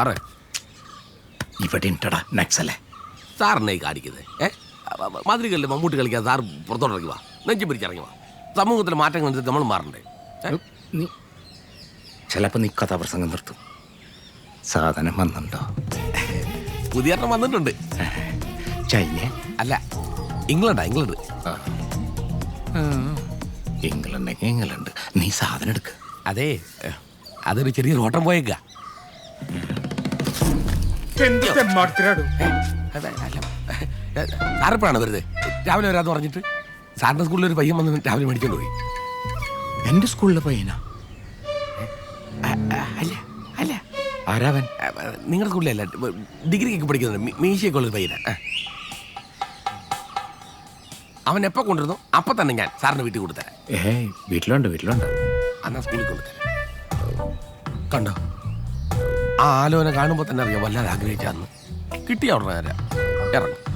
സാറേ. ഇവിടെ ഉണ്ടടാ നക്സലെ സാറിനെ കാണിക്കുന്നത്. ഏ? മാതിരികളിൽ മമ്മൂട്ടി കളിക്കാൻ സാർ പുറത്തോട്ടിറങ്ങി വാ. നെഞ്ചി പിടിച്ചിറങ്ങി വാ. സമൂഹത്തിലെ മാറ്റങ്ങൾ അനുസരിച്ച് നമ്മൾ മാറണ്ടേ? നീ ചിലപ്പോൾ നീ കഥാപ്രസംഗം നിർത്തും. സാധനം വന്നിട്ടുണ്ടോ? പുതിയ എണ്ണം വന്നിട്ടുണ്ട്. ചൈന? അല്ല ഇംഗ്ലണ്ടാ ഇംഗ്ലണ്ട്. ഇംഗ്ലണ്ടെങ്കിൽ ഇംഗ്ലണ്ട് നീ സാധനം എടുക്ക. അതെ അതൊരു ചെറിയ ഓട്ടം പോയേക്ക. എന്ത് തെമ്മാടത്തിലാടും സാറിപ്പോഴാണ് വെറുതെ. രാവിലെ വരാന്ന് പറഞ്ഞിട്ട് സാറിന്റെ സ്കൂളിൽ ഒരു പയ്യൻ വന്ന് രാവിലെ മേടിച്ചോണ്ട് പോയി. എന്റെ സ്കൂളിലെ പയ്യനാ? അല്ല അല്ല. ആരാവൻ? നിങ്ങളുടെ സ്കൂളിലല്ല ഡിഗ്രിക്കൊക്കെ പഠിക്കുന്നുണ്ട് മീശയൊക്കെ ഉള്ളൊരു പയ്യനാ. അവൻ എപ്പോൾ കൊണ്ടുവരുന്നു? അപ്പം തന്നെ ഞാൻ സാറിന് വീട്ടിൽ കൊടുത്തരാം ഏ വീട്ടിലുണ്ട് വീട്ടിലുണ്ട്. അന്നാ സ്കൂളിൽ കൊണ്ടുതരാം. കണ്ടോ? ആ ആലോചന കാണുമ്പോൾ തന്നെ അറിയാം വല്ലാതെ ആഗ്രഹിക്കാന്ന്. കിട്ടിയ ഉടനെ ഇറങ്ങും.